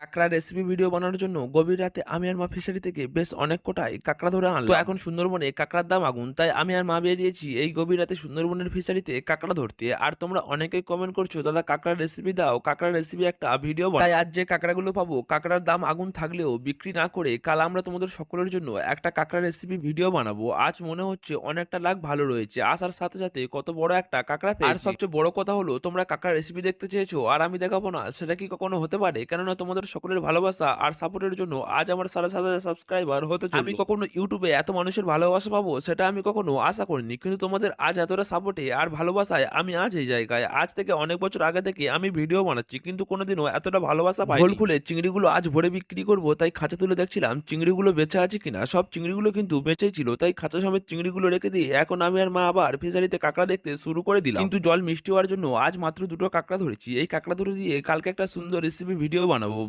কাঁকড়া recipe video বানানোর জন্য গভীর রাতে আমি আর মা ফিশারি থেকে বেশ অনেক কোটাই কাঁকড়া ধরে আনলাম। তো এখন সুন্দরবনে কাঁকড়ার দাম আগুন, তাই আমি আর মা বেরিয়েছি এই গভীর রাতে সুন্দরবনের ফিশারিতে কাঁকড়া ধরতে। আর তোমরা অনেকেই কমেন্ট করছ, দাদা, কাঁকড়ার রেসিপি দাও। কাঁকড়ার রেসিপি একটা ভিডিও তাই আজ যে কাঁকড়াগুলো পাবো, কাঁকড়ার দাম আগুন থাকলেও বিক্রি না করে কাল আমরা তোমাদের সকলের জন্য একটা কাঁকড়া রেসিপি ভিডিও বানাবো। আজ মনে হচ্ছে অনেকটা লাখ ভালো রয়েছে। আসার সাথে সাথে কত বড় একটা কাঁকড়া। আর সবচেয়ে বড় কথা হলো, তোমরা কাঁকড়া রেসিপি দেখতে চেয়েছো, আর আমি দেখাবো না, সেটা কি কখনো হতে পারে? কেননা তোমাদের সকলের ভালোবাসা আর সাপোর্টের জন্য আজ আমার সাড়ে সাত হাজার সাবস্ক্রাইবার হতে। আমি কখনো ইউটিউবে এত মানুষের ভালোবাসা পাবো সেটা আমি কখনো আশা করিনি। কিন্তু তোমাদের আজ এতটা সাপোর্টে আর ভালোবাসায় আমি আজ এই জায়গায়। আজ থেকে অনেক বছর আগে থেকে আমি ভিডিও বানাচ্ছি কিন্তু কোনোদিনও এতটা ভালোবাসা পাই গোল খুলে চিংড়িগুলো আজ ভরে বিক্রি করব তাই খাঁচা তুলে দেখছিলাম চিংড়িগুলো বেঁচে আছে কিনা। সব চিংড়িগুলো কিন্তু বেঁচেই ছিল তাই খাঁচা সমেত চিংড়িগুলো রেখে দিয়ে এখন আমি আর মা আবার ফিশারিতে কাঁকড়া দেখতে শুরু করে দিলাম। কিন্তু জল মিষ্টি হওয়ার জন্য আজ মাত্র দুটো কাঁকড়া ধরেছি। এই কাঁকড়া ধরে দিয়ে কালকে একটা সুন্দর রেসিপি ভিডিও বানাবো।